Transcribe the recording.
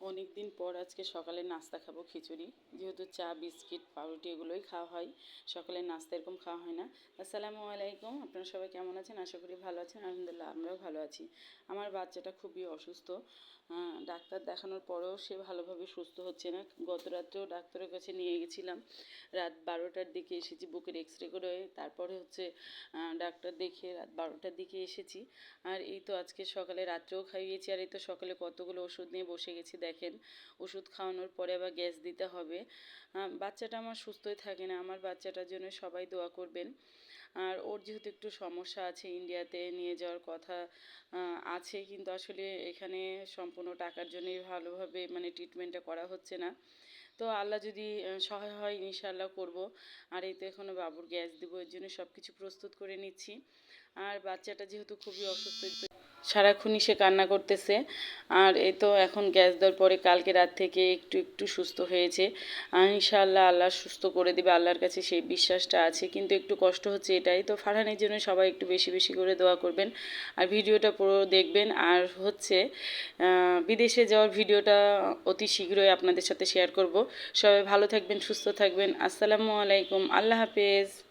অনেক দিন পর আজকে সকালে নাস্তা খাব খিচুড়ি। যেহেতু চা, বিস্কিট, পাউরুটি এগুলোই খাওয়া হয়, সকালে নাস্তা এরকম খাওয়া হয় না। আসসালামু আলাইকুম, আপনারা সবাই কেমন আছেন? আশা করি ভালো আছেন, আলহামদুলিল্লাহ আমরাও ভালো আছি। আমার বাচ্চাটা খুবই অসুস্থ ডাক্তার দেখানোর পরেও সে ভালোভাবে সুস্থ হচ্ছে না। গত রাত্রেও ডাক্তারের কাছে নিয়ে গেছিলাম। রাত বারোটার দিকে এসেছি, বুকের এক্স রে করে। তারপরে হচ্ছে ডাক্তার দেখে রাত বারোটার দিকে এসেছি। আর এই তো আজকে সকালে রাত্রেও খাইয়েছি, আর এই তো সকালে কতগুলো ওষুধ নিয়ে বসে গেছি দেখেন, ওষুধ খাওয়ানোর পরে আবার গ্যাস দিতে হবে। বাচ্চাটা আমার সুস্থই থাকে না, আমার বাচ্চাটার জন্য সবাই দোয়া করবেন। আর ওর যেহেতু একটু সমস্যা আছে, ইন্ডিয়াতে নিয়ে যাওয়ার কথা আছে, কিন্তু আসলে এখানে সম্পূর্ণ টাকার জন্যই ভালোভাবে মানে ট্রিটমেন্টটা করা হচ্ছে না। তো আল্লাহ যদি সহায় হয়, ইনশাআল্লাহ করব। আর এই তো এখনও বাবুর গ্যাস দেবো, এর জন্য সব কিছু প্রস্তুত করে নিচ্ছি। আর বাচ্চাটা যেহেতু খুবই অসুস্থ সারাক্ষণই সে কান্না করতেছে। আর এই তো এখন গ্যাস দেওয়ার পরে কালকে রাত থেকে একটু একটু সুস্থ হয়েছে। ইনশাআল্লাহ আল্লাহ সুস্থ করে দেবে, আল্লাহর কাছে সেই বিশ্বাসটা আছে। কিন্তু একটু কষ্ট হচ্ছে এটাই। তো ফারহানের জন্য সবাই একটু বেশি বেশি করে দোয়া করবেন। আর ভিডিওটা পুরো দেখবেন। আর হচ্ছে বিদেশে যাওয়ার ভিডিওটা অতি শীঘ্রই আপনাদের সাথে শেয়ার করব। সবাই ভালো থাকবেন, সুস্থ থাকবেন। আসসালামু আলাইকুম। আল্লাহ হাফেজ।